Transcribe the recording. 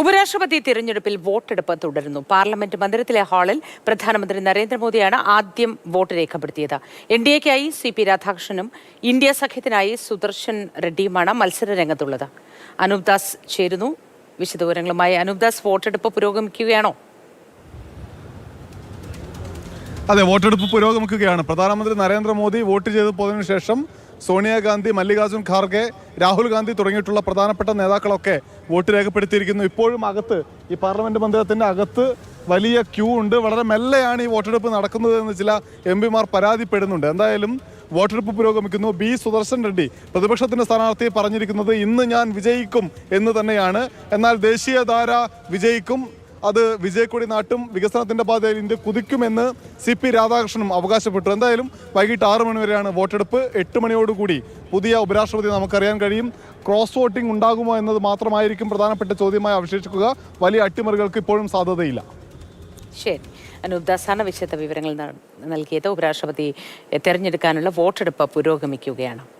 ഉപരാഷ്ട്രപതി തിരഞ്ഞെടുപ്പിൽ വോട്ടെടുപ്പ് തുടരുന്നു. പാർലമെന്റ് മന്ദിരത്തിലെ ഹാളിൽ പ്രധാനമന്ത്രി നരേന്ദ്രമോദിയാണ് ആദ്യം വോട്ട് രേഖപ്പെടുത്തിയത്. എൻ ഡി എക്കായി സി പി രാധാകൃഷ്ണനും ഇന്ത്യ സഖ്യത്തിനായി സുദർശൻ റെഡ്ഡിയുമാണ് മത്സര രംഗത്തുള്ളത്. അനൂപ് ദാസ് ചേരുന്നു. വിശദവിവരങ്ങളുമായി അനൂപ് ദാസ് വോട്ടെടുപ്പ് പുരോഗമിക്കുകയാണോ? അതെ വോട്ടെടുപ്പ് പുരോഗമിക്കുകയാണ്. പ്രധാനമന്ത്രി നരേന്ദ്രമോദി വോട്ട് ചെയ്ത് പോയതിനു ശേഷം സോണിയാഗാന്ധി മല്ലികാർജുൻ ഖാർഗെ രാഹുൽ ഗാന്ധി തുടങ്ങിയിട്ടുള്ള പ്രധാനപ്പെട്ട നേതാക്കളൊക്കെ വോട്ട് രേഖപ്പെടുത്തിയിരിക്കുന്നു. ഇപ്പോഴും അകത്ത് ഈ പാർലമെന്റ് മന്ദിരത്തിന്റെ അകത്ത് വലിയ ക്യൂ ഉണ്ട്. വളരെ മെല്ലെയാണ് ഈ വോട്ടെടുപ്പ് നടക്കുന്നത് എന്ന് ചില എം പിമാർ പരാതിപ്പെടുന്നുണ്ട്. എന്തായാലും വോട്ടെടുപ്പ് പുരോഗമിക്കുന്നു. ബി സുദർശൻ റെഡ്ഡി പ്രതിപക്ഷത്തിന്റെ സ്ഥാനാർത്ഥി പറഞ്ഞിരിക്കുന്നത് ഇന്ന് ഞാൻ വിജയിക്കും എന്ന് തന്നെയാണ്. എന്നാൽ ദേശീയധാര വിജയിക്കും അത് വിജയക്കൊടി നാട്ടും വികസനത്തിന്റെ പാതയിൽ ഇന്ത്യ കുതിക്കുമെന്ന് സി പി രാധാകൃഷ്ണനും അവകാശപ്പെട്ടു. എന്തായാലും വൈകിട്ട് ആറ് മണിവരെയാണ് വോട്ടെടുപ്പ്. എട്ട് മണിയോടുകൂടി പുതിയ ഉപരാഷ്ട്രപതി നമുക്കറിയാൻ കഴിയും. ക്രോസ് വോട്ടിംഗ് ഉണ്ടാകുമോ എന്നത് മാത്രമായിരിക്കും പ്രധാനപ്പെട്ട ചോദ്യമായി അവശേഷിക്കുക. വലിയ അട്ടിമറികൾക്ക് ഇപ്പോഴും സാധ്യതയില്ല. ശരി. അനൂപ് ദാസാണ് വിശദ വിവരങ്ങൾ നൽകിയത് ഉപരാഷ്ട്രപതി തെരഞ്ഞെടുക്കാനുള്ള വോട്ടെടുപ്പ് പുരോഗമിക്കുകയാണ്.